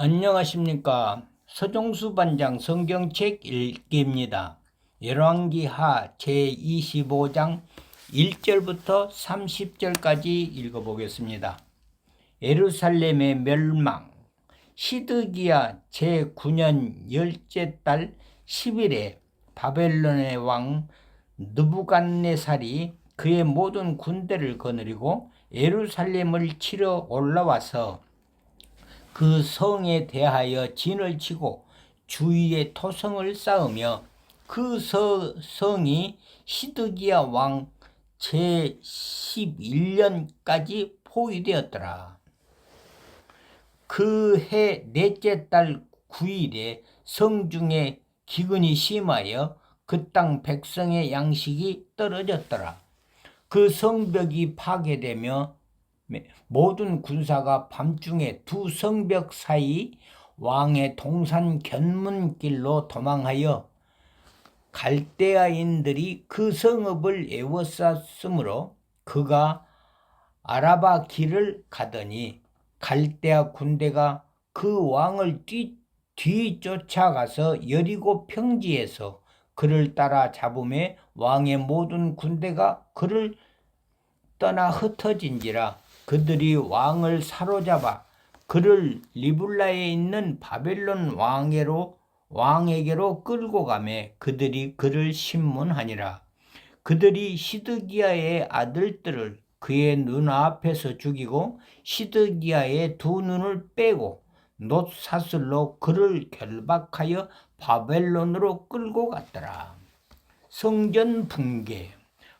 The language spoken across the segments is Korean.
안녕하십니까. 서종수 반장 성경책 읽기입니다. 열왕기하 제25장 1절부터 30절까지 읽어보겠습니다. 예루살렘의 멸망 시드기야 제9년 열째 달 10일에 바벨론의 왕 느부갓네살이 그의 모든 군대를 거느리고 예루살렘을 치러 올라와서 그 성에 대하여 진을 치고 주위에 토성을 쌓으며 그 서, 성이 시드기야 왕 제11년까지 포위되었더라. 그 해 넷째 달 9일에 성중에 기근이 심하여 그 땅 백성의 양식이 떨어졌더라. 그 성벽이 파괴되며 모든 군사가 밤중에 두 성벽 사이 왕의 동산 견문길로 도망하여 갈대아인들이 그 성읍을 에워쌌으므로 그가 아라바 길을 가더니 갈대아 군대가 그 왕을 뒤, 뒤쫓아가서 여리고 평지에서 그를 따라 잡음에 왕의 모든 군대가 그를 떠나 흩어진지라 그들이 왕을 사로잡아 그를 리블라에 있는 바벨론 왕에로 왕에게로 끌고 가매 그들이 그를 신문하니라. 그들이 시드기야의 아들들을 그의 눈앞에서 죽이고 시드기야의 두 눈을 빼고 놋사슬로 그를 결박하여 바벨론으로 끌고 갔더라. 성전 붕괴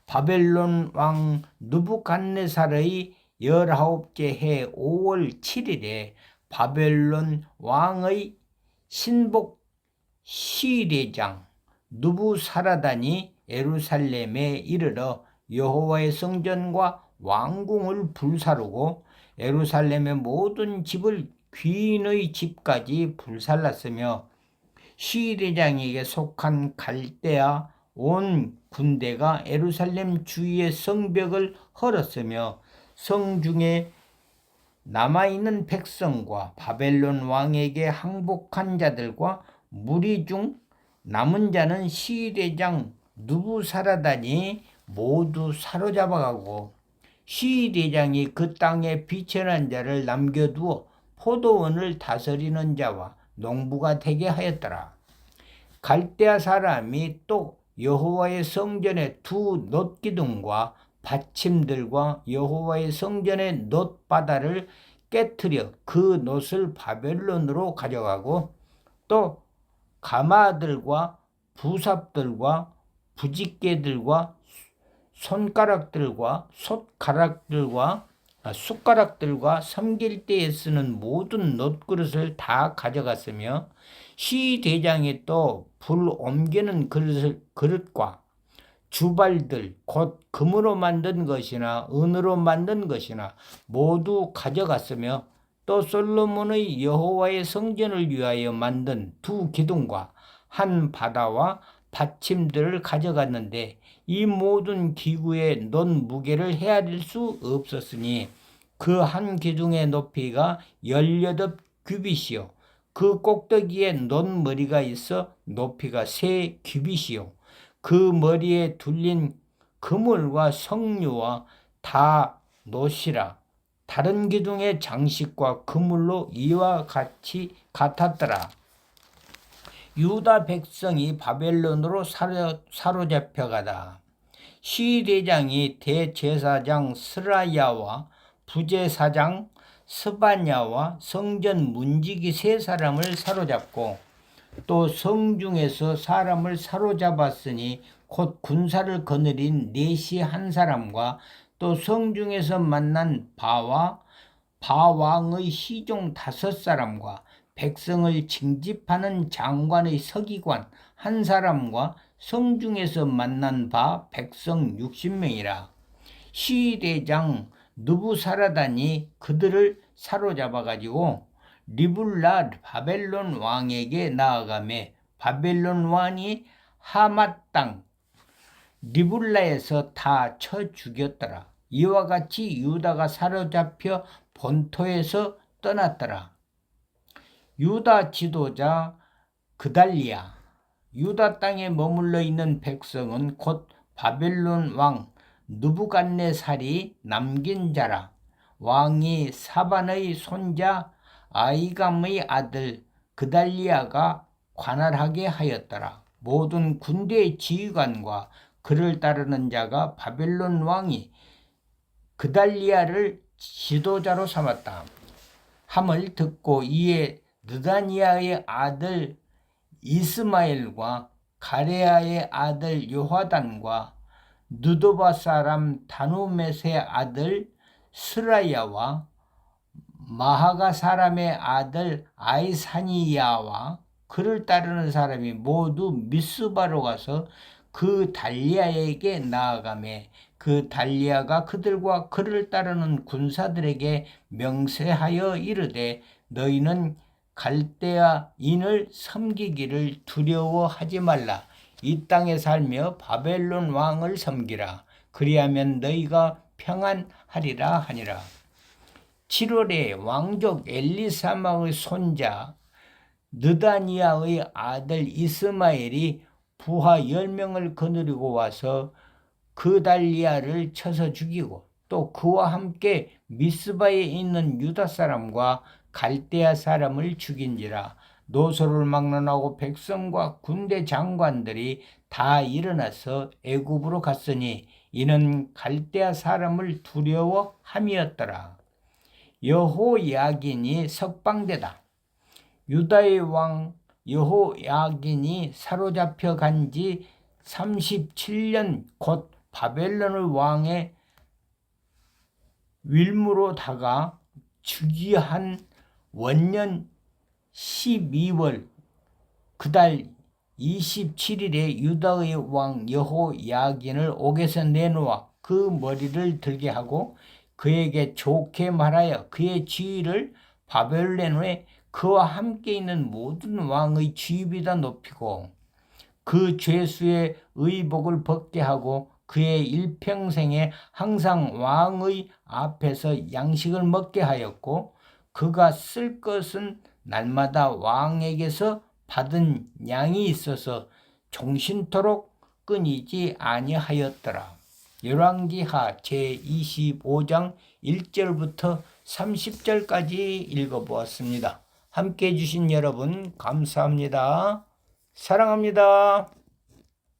바벨론 왕 누부갓네살의 열아홉째 해 5월 7일에 바벨론 왕의 신복 시대장 누부사라단이 에루살렘에 이르러 여호와의 성전과 왕궁을 불사르고 에루살렘의 모든 집을 귀인의 집까지 불살랐으며 시대장에게 속한 갈대아 온 군대가 에루살렘 주위의 성벽을 헐었으며 성중에 남아있는 백성과 바벨론 왕에게 항복한 자들과 무리 중 남은 자는 시대장 누부사라단이 모두 사로잡아가고 시대장이 그 땅에 비천한 자를 남겨두어 포도원을 다스리는 자와 농부가 되게 하였더라. 갈대아 사람이 또 여호와의 성전의 두 놋기둥과 받침들과 여호와의 성전의 놋바다를 깨뜨려 그 놋을 바벨론으로 가져가고 또 가마들과 부삽들과 부직개들과 손가락들과 솥가락들과 아, 숟가락들과 섬길 때에 쓰는 모든 놋그릇을 다 가져갔으며 시 대장이 또 불 옮기는 그릇을, 그릇과 주발들 곧 금으로 만든 것이나 은으로 만든 것이나 모두 가져갔으며 또 솔로몬의 여호와의 성전을 위하여 만든 두 기둥과 한 바다와 받침들을 가져갔는데 이 모든 기구의 논 무게를 헤아릴 수 없었으니 그 한 기둥의 높이가 열여덟 규빗이요. 그 꼭대기에 논 머리가 있어 높이가 세 규빗이요 그 머리에 둘린 그물과 석류와 다 노시라. 다른 기둥의 장식과 그물로 이와 같이 같았더라. 유다 백성이 바벨론으로 사로, 사로잡혀가다. 시대장이 대제사장 스라야와 부제사장 스바냐와 성전 문지기 세 사람을 사로잡고 또 성중에서 사람을 사로잡았으니 곧 군사를 거느린 넷이 한 사람과 또 성중에서 만난 바와 바왕의 시종 다섯 사람과 백성을 징집하는 장관의 서기관 한 사람과 성중에서 만난 바 백성 60명이라. 시대장 누부사라단이 그들을 사로잡아 가지고 리블라 바벨론 왕에게 나아가매 바벨론 왕이 하맛 땅 리블라에서 다 쳐 죽였더라. 이와 같이 유다가 사로잡혀 본토에서 떠났더라. 유다 지도자 그달리아 유다 땅에 머물러 있는 백성은 곧 바벨론 왕 느부갓네살이 남긴 자라 왕이 사반의 손자 아이감의 아들 그달리아가 관할하게 하였더라. 모든 군대의 지휘관과 그를 따르는 자가 바벨론 왕이 그달리아를 지도자로 삼았다. 함을 듣고 이에 느다니아의 아들 이스마엘과 가레아의 아들 요하단과 누도바 사람 다누멧의 아들 스라야와 마하가 사람의 아들 아이사니야와 그를 따르는 사람이 모두 미스바로 가서 그 달리아에게 나아가매 그 달리아가 그들과 그를 따르는 군사들에게 명세하여 이르되 너희는 갈대아인을 섬기기를 두려워하지 말라. 이 땅에 살며 바벨론 왕을 섬기라. 그리하면 너희가 평안하리라 하니라 7월에 왕족 엘리사마의 손자 느다니아의 아들 이스마엘이 부하 열명을 거느리고 와서 그달리아를 쳐서 죽이고 또 그와 함께 미스바에 있는 유다 사람과 갈대아 사람을 죽인지라 노소를 막론하고 백성과 군대 장관들이 다 일어나서 애굽으로 갔으니 이는 갈대아 사람을 두려워함이었더라. 여호야긴이 석방되다. 유다의 왕 여호야긴이 사로잡혀 간 지 37년 곧 바벨론의 왕의 윌무로 다가 즉위한 원년 12월 그달 27일에 유다의 왕 여호야긴을 옥에서 내놓아 그 머리를 들게 하고 그에게 좋게 말하여 그의 지위를 바벨론에 그와 함께 있는 모든 왕의 지위보다 높이고 그 죄수의 의복을 벗게 하고 그의 일평생에 항상 왕의 앞에서 양식을 먹게 하였고 그가 쓸 것은 날마다 왕에게서 받은 양이 있어서 종신토록 끊이지 아니하였더라. 열왕기하 제25장 1절부터 30절까지 읽어보았습니다. 함께 해주신 여러분 감사합니다. 사랑합니다.